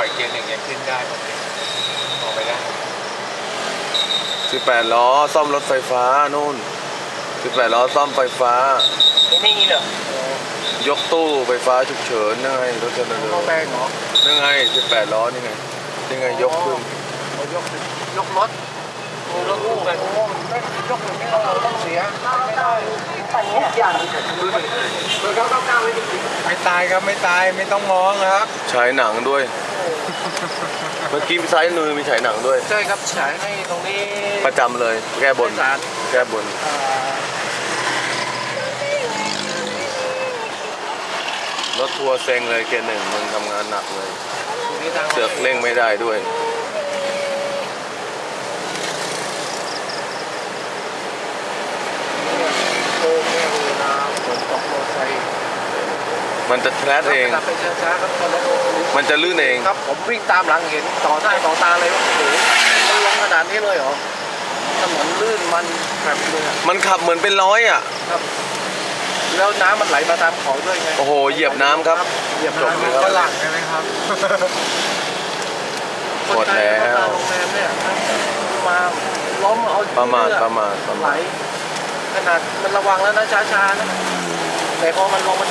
ล่อยเกียร์หนึ่งยังขึ้นได้โอเคออกไปได้18ล้อซ่อมรถไฟฟ้านู่น18ล้อซ่อมไฟฟ้าไม่มีเหรอยกตู้ไฟฟ้าฉุกเฉินนั่นไงรถจะเดินต้องแปลงเหรอนั่นไง18ล้อนี่ไงนี่ไงยกขึ้นเอายกยกรถรถคู่กันโอ้ไม่ยกอย่างนี้เราต้องเสียไม่ได้อันนี้อย่างเบอร์เก้าเก้าเก้าไม่ได้ไม่ตายครับไม่ตายไม่ต้องมองครับฉายหนังด้วย เมื่อกี้ซ้ายมือมีฉายหนังด้วย ใช่ครับฉายให้ตรงนี้ประจำเลย แก้บนศาลแก้บนอ่ารถทัวร์เซ็งเลยเกียร์หนึ่งมันทำงานหนักเลยตรงนี้ทางเสือกเร่งไม่ได้ด้วย โค้งเนี่ยเวลาฝนตกมอเตอร์ไซค์ มันจะแทรดเองวลาไปช้าๆครับตอนรถมันจะลื่นเอง ครับผมวิ่งตามหลังเห็นต่อหน้าต่อตาเลยว่าโอ้โหมันลงขนาดนี้เลยเหรอถนนลื่นมันแบบเลยอะมันขับเหมือนเป็นร้อยอะ ครับ แล้วน้ำมันไหลมาตามเขาด้วยไงโอ้โหเหยียบน้ำครับเหยียบจบน้ำเลยครับ ฝรั่งใช่ไหมครับ หมดแล้ว คนไทยก็มาโรงแรมเนี่ยมาล้มเอาประมาณเลือดประมาณประไหลมาณ ขนาดมันระวังแล้วนะช้าๆนะแต่พอมันลงมัน